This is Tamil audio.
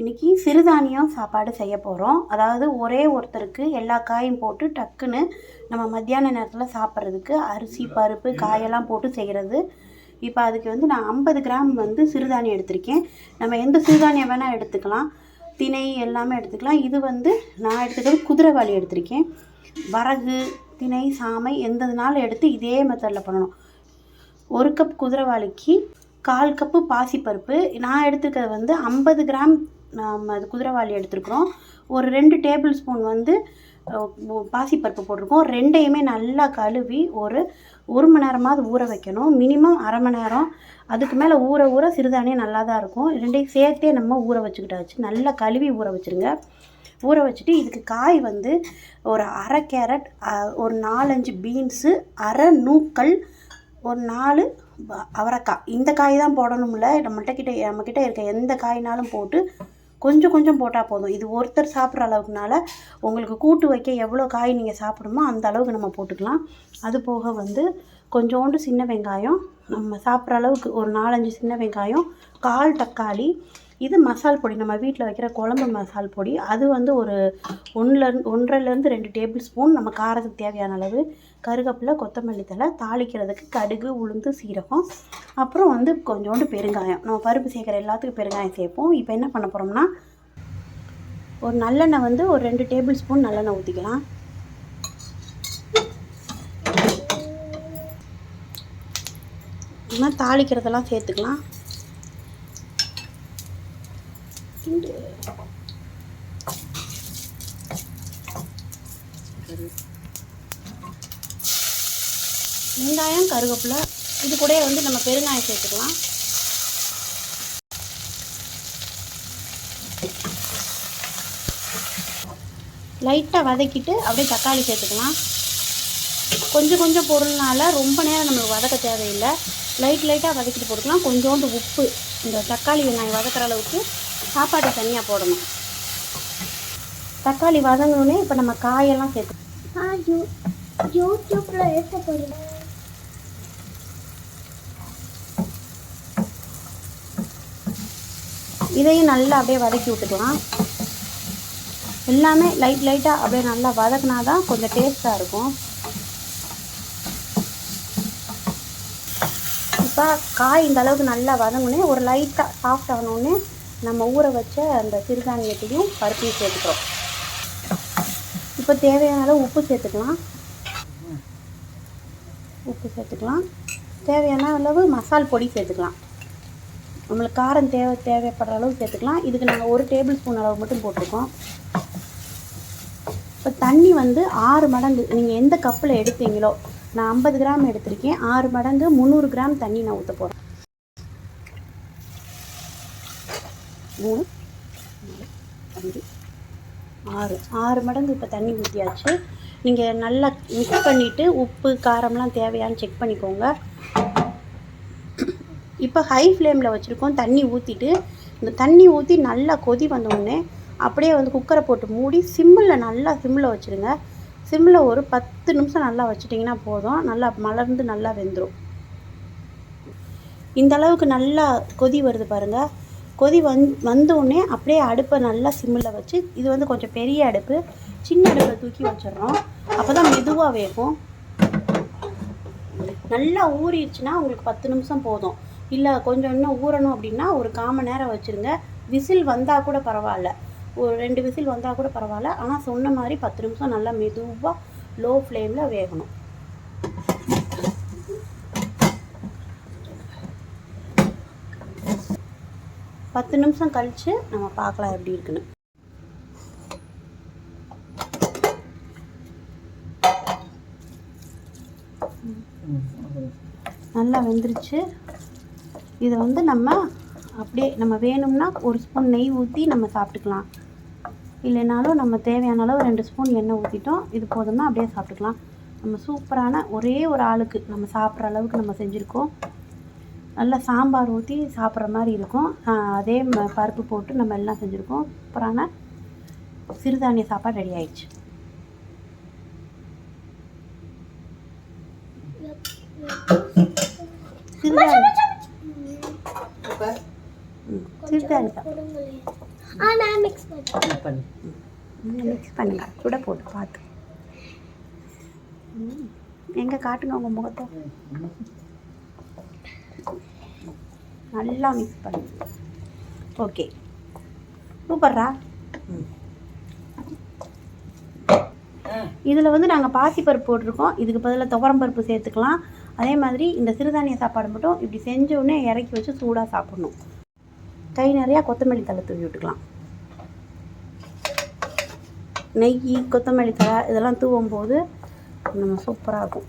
இன்றைக்கி சிறுதானியம் சாப்பாடு செய்ய போகிறோம் அதாவது ஒரே ஒருத்தருக்கு எல்லா காயும் போட்டு டக்குன்னு நம்ம மத்தியான நேரத்தில் சாப்பிட்றதுக்கு அரிசி பருப்பு காயெல்லாம் போட்டு செய்கிறது இப்போ அதுக்கு வந்து நான் ஐம்பது கிராம் வந்து சிறுதானியம் எடுத்திருக்கேன். நம்ம எந்த சிறுதானியம் வேணால் எடுத்துக்கலாம். திணை எல்லாமே எடுத்துக்கலாம். இது வந்து நான் எடுத்துக்கிறது குதிரைவாளி எடுத்திருக்கேன். வரகு திணை சாமை எந்ததுனாலும் எடுத்து இதே மெத்தடில் பண்ணணும். ஒரு கப் குதிரைவாளிக்கு கால் கப்பு பாசிப்பருப்பு. நான் எடுத்துக்கிறது வந்து ஐம்பது கிராம் நம்ம அது குதிரைவாளி எடுத்துருக்குறோம். ஒரு ரெண்டு டேபிள் ஸ்பூன் வந்து பாசிப்பருப்பு போட்டிருக்கோம். ரெண்டையுமே நல்லா கழுவி ஒரு ஒரு மணி நேரமாவது ஊற வைக்கணும். மினிமம் அரை மணி நேரம். அதுக்கு மேலே ஊற ஊற சிறுதானியம் நல்லா தான் இருக்கும். ரெண்டையும் சேர்த்தே நம்ம ஊற வச்சுக்கிட்டாச்சு. நல்லா கழுவி ஊற வச்சுருங்க. ஊற வச்சுட்டு இதுக்கு காய் வந்து ஒரு அரை கேரட் ஒரு நாலஞ்சு பீன்ஸு அரை நூக்கல் ஒரு நாலு அவரைக்காய். இந்த காய் தான் போடணும்ல. நம்மள்கிட்ட கிட்ட நம்மக்கிட்ட இருக்க எந்த காய்னாலும் போட்டு கொஞ்சம் கொஞ்சம் போட்டால் போதும். இது ஒருத்தர் சாப்பிட்ற அளவுக்குனால உங்களுக்கு கூட்டு வைக்க எவ்வளோ காய் நீங்கள் சாப்பிடுமோ அந்த அளவுக்கு நம்ம போட்டுக்கலாம். அது போக வந்து கொஞ்சோண்டு சின்ன வெங்காயம். நம்ம சாப்பிட்ற அளவுக்கு ஒரு நாலஞ்சு சின்ன வெங்காயம் கால் தக்காளி இது மசால் பொடி. நம்ம வீட்டில் வைக்கிற குழம்பு மசால் பொடி. அது வந்து ஒரு ஒன்றுலேருந்து ஒன்றரைலேருந்து ரெண்டு டேபிள் ஸ்பூன் நம்ம காரத்துக்கு தேவையான அளவு கருவேப்பிலை கொத்தமல்லி தழை தாளிக்கிறதுக்கு கடுகு உளுந்து சீரகம் அப்புறம் வந்து கொஞ்சோண்டு பெருங்காயம். நம்ம பருப்பு சேர்க்குற எல்லாத்துக்கும் பெருங்காயம் சேர்ப்போம். இப்போ என்ன பண்ண போகிறோம்னா ஒரு நல்லெண்ணெய் வந்து ஒரு ரெண்டு டேபிள் ஸ்பூன் நல்லெண்ணெய் ஊற்றிக்கலாம் இன்னும் தாளிக்கிறதெல்லாம் சேர்த்துக்கலாம். வெங்காயம் கருவேப்பிலை இது கூட வந்து நம்ம பெருங்காயம் சேர்த்துக்கலாம். லைட்டாக வதக்கிட்டு அப்படியே தக்காளி சேர்த்துக்கலாம். கொஞ்சம் கொஞ்சம் பொருள்னால ரொம்ப நேரம் நம்மளுக்கு வதக்க தேவையில்லை. லைட் லைட்டாக வதக்கிட்டு போட்டுக்கலாம். கொஞ்சோண்டு உப்பு இந்த தக்காளி வெங்காயம் வதக்கிற அளவுக்கு சாப்பாடு தனியாக போடணும். தக்காளி வதங்கணுன்னே இப்போ நம்ம காயெல்லாம் சேர்த்து யூடியூப்பில் யூ யூடியூப்ல இதையும் நல்லா அப்படியே வதக்கி விட்டுக்கலாம். எல்லாமே லைட் லைட்டாக அப்படியே நல்லா வதக்குனா தான் கொஞ்சம் டேஸ்ட்டாக இருக்கும். இப்போ காய் இந்த அளவுக்கு நல்லா வதங்குனே ஒரு லைட்டாக சாஃப்ட் ஆகணுன்னே நம்ம ஊற வச்ச அந்த சிறுதானியத்தையும் பருப்பையும் சேர்த்துக்கிறோம். இப்போ தேவையான அளவு உப்பு சேர்த்துக்கலாம். உப்பு சேர்த்துக்கலாம். தேவையான அளவு மசால் பொடி சேர்த்துக்கலாம். நம்மளுக்கு காரம் தேவை தேவைப்படுற அளவு சேர்த்துக்கலாம். இதுக்கு நாங்கள் ஒரு டேபிள் ஸ்பூன் அளவு மட்டும் போட்டிருக்கோம். இப்போ தண்ணி வந்து ஆறு மடங்கு நீங்கள் எந்த கப்பில் எடுத்தீங்களோ நான் ஐம்பது கிராம் எடுத்திருக்கேன். ஆறு மடங்கு முந்நூறு கிராம் தண்ணி நான் ஊற்ற போகிறேன் மூணு அஞ்சு ஆறு. ஆறு மடங்கு இப்போ தண்ணி ஊற்றியாச்சு நீங்கள் நல்லா மிக்ஸ் பண்ணிவிட்டு உப்பு காரம்லாம் தேவையான்னு செக் பண்ணிக்கோங்க. இப்போ ஹை ஃப்ளேமில் வச்சுருக்கோம் தண்ணி ஊற்றிட்டு இந்த தண்ணி ஊற்றி நல்லா கொதி வந்தோடனே அப்படியே வந்து குக்கரை போட்டு மூடி சிம்மில் நல்லா சிம்மில் வச்சுருங்க. சிம்மில் ஒரு பத்து நிமிஷம் நல்லா வச்சுட்டிங்கன்னா போதும். நல்லா மலர்ந்து நல்லா வெந்துடும் இந்த அளவுக்கு நல்லா கொதி வருது பாருங்கள் கொதி வந் வந்தோடனே அப்படியே அடுப்பை நல்லா சிம்மில் வச்சு இது வந்து கொஞ்சம் பெரிய அடுப்பு. சின்ன அடுப்பில் தூக்கி வச்சிடுறோம். அப்போ தான் மெதுவாக வேகும். நல்லா ஊறிடுச்சுன்னா உங்களுக்கு பத்து நிமிஷம் போதும். இல்லை கொஞ்சம் இன்னும் ஊறணும் அப்படின்னா ஒரு கால் மணி நேரம் வச்சுருங்க. விசில் வந்தால் கூட பரவாயில்ல. ஒரு ரெண்டு விசில் வந்தால் கூட பரவாயில்ல. ஆனால் சொன்ன மாதிரி பத்து நிமிஷம் நல்லா மெதுவாக லோ ஃப்ளேமில் வேகணும். பத்து நிமிஷம் கழித்து நம்ம பார்க்கலாம் எப்படி இருக்குன்னு. நல்லா வெந்துருச்சு. இதை வந்து நம்ம அப்படியே நம்ம வேணும்னா ஒரு ஸ்பூன் நெய் ஊற்றி நம்ம சாப்பிட்டுக்கலாம். இல்லைனாலும் நம்ம தேவையான அளவு ரெண்டு ஸ்பூன் எண்ணெய் ஊற்றிட்டோம் இது போதும்னா அப்படியே சாப்பிட்டுக்கலாம். நம்ம சூப்பரான ஒரே ஒரு ஆளுக்கு நம்ம சாப்பிட்ற அளவுக்கு நம்ம செஞ்சுருக்கோம். நல்லா சாம்பார் ஊற்றி சாப்பிட்ற மாதிரி இருக்கும். அதே ம- பருப்பு போட்டு நம்ம எல்லாம் செஞ்சுருக்கோம். சூப்பரான சிறுதானிய சாப்பாடு ரெடி ஆயிடுச்சு. Thank you. ம் சிறுதானியம் சாப்பாடு கொடுங்களேன் ஆ நான் மிக்ஸ் பண்ணுறேன் பண்ணு. மிக்ஸ் பண்ணுங்க சுட போட்டு பார்த்து. எங்க காட்டுங்க உங்கள் முகத்தை? நல்லா மிக்ஸ் பண்ணுங்க ஓகே சூப்பர்ரா? இதில் வந்து நாங்கள் பாசிப்பருப்பு போட்டிருக்கோம். இதுக்கு பதிலாக துவரம் பருப்பு சேர்த்துக்கலாம். அதே மாதிரி இந்த சிறுதானிய சாப்பாடு மட்டும் இப்படி செஞ்ச உடனே இறக்கி வச்சு சூடாக சாப்பிடணும். கை நிறையா கொத்தமல்லி தழை தூவி விட்டுக்கலாம். நெய் கொத்தமல்லி தழை இதெல்லாம் தூவும் போது நம்ம சூப்பராக இருக்கும்.